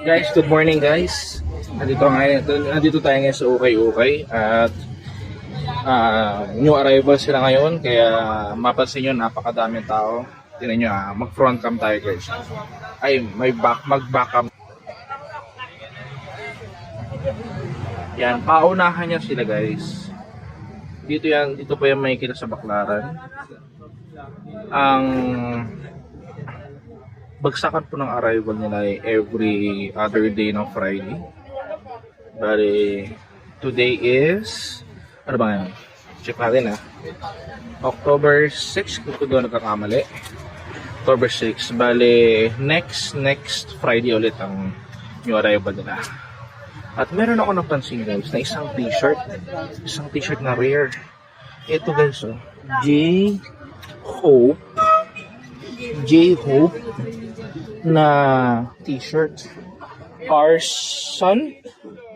Guys, good morning guys. Nandito ngayon, nandito tayo ngayon sa Ukay Ukay at ah, new arrival sila ngayon kaya mapansin nyo napakadaming tao. Tingnan nyo ah, mag front cam tayo guys. Ay, may back, mag back cam. Yan, paunahan niya sila guys. Dito yan, dito pa yung makikita sa baklaran. Ang bagsakan po ng arrival nila ay every other day ng Friday. Bali, today is, ano ba yan? Check natin ah. October 6, kung ko doon nagkakamali. October 6. Bali, next, next Friday ulit ang new arrival nila. At meron ako napansin guys na isang t-shirt. Isang t-shirt na rare. Ito guys oh. J. Hope. J. Hope na t-shirt. Arson?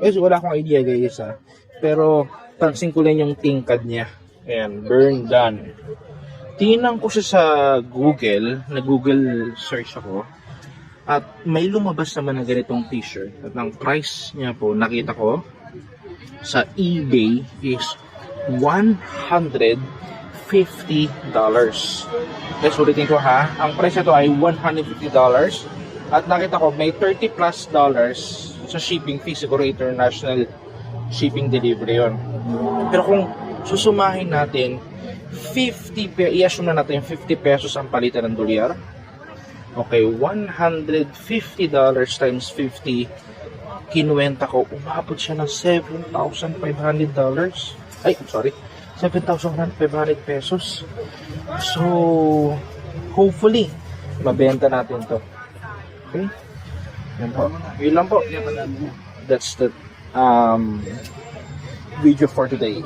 Guys, wala akong idea guys ha. Pero pansin ko lang yung tingkad niya. Ayan, burn done. Tinang ko siya sa Google, na Google search ako. At may lumabas naman na ganitong t-shirt. At ang price niya po, nakita ko sa eBay is $150. Guys, ulitin ko ha. Ang price nito ay $150. At nakita ko may 30 plus dollars sa shipping fee. Siguro international shipping delivery yon. Pero kung susumahin natin, 50 pe i-assume na natin 50 pesos ang palitan ng dolyar. Okay, $150 times 50 kinuwenta ko, umabot siya ng $7,500. Ay, sorry. 7,500 pesos. So, hopefully, mabenta natin to. Okay? Yan po. Yun lang po. That's the um, video for today.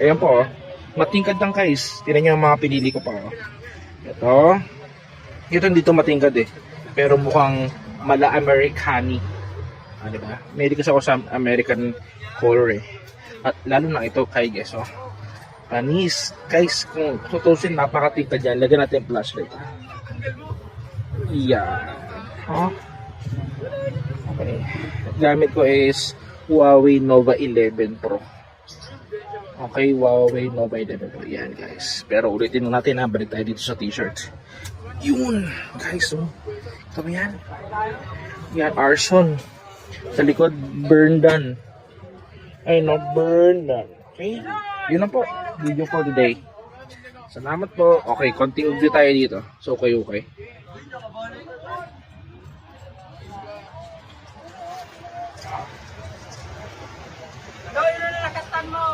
Ayan po. oh. Matingkad lang guys. Tinan nyo ang mga pinili ko pa. oh. Ito. Ito dito matingkad eh. Pero mukhang mala Americani. Ah, di ba? May kasi ako sa American color eh. At lalo na ito kay guys oh. Panis. Guys, kung tutusin napakatingkad yan. Lagyan natin yung flashlight. Yeah. Oh. Okay. Gamit ko is Huawei Nova 11 Pro. Okay, Huawei Nova 11 Pro. Yan guys. Pero ulitin natin ha. Balik tayo dito sa t-shirt. Yun. Guys, oh. Ito yan? Yan, Arson. Sa likod, burn done. Ay, no, burn done. Okay? Yun lang po. Video for today. Salamat po. Okay, konting review tayo dito. So, okay, okay. Nakastan mo.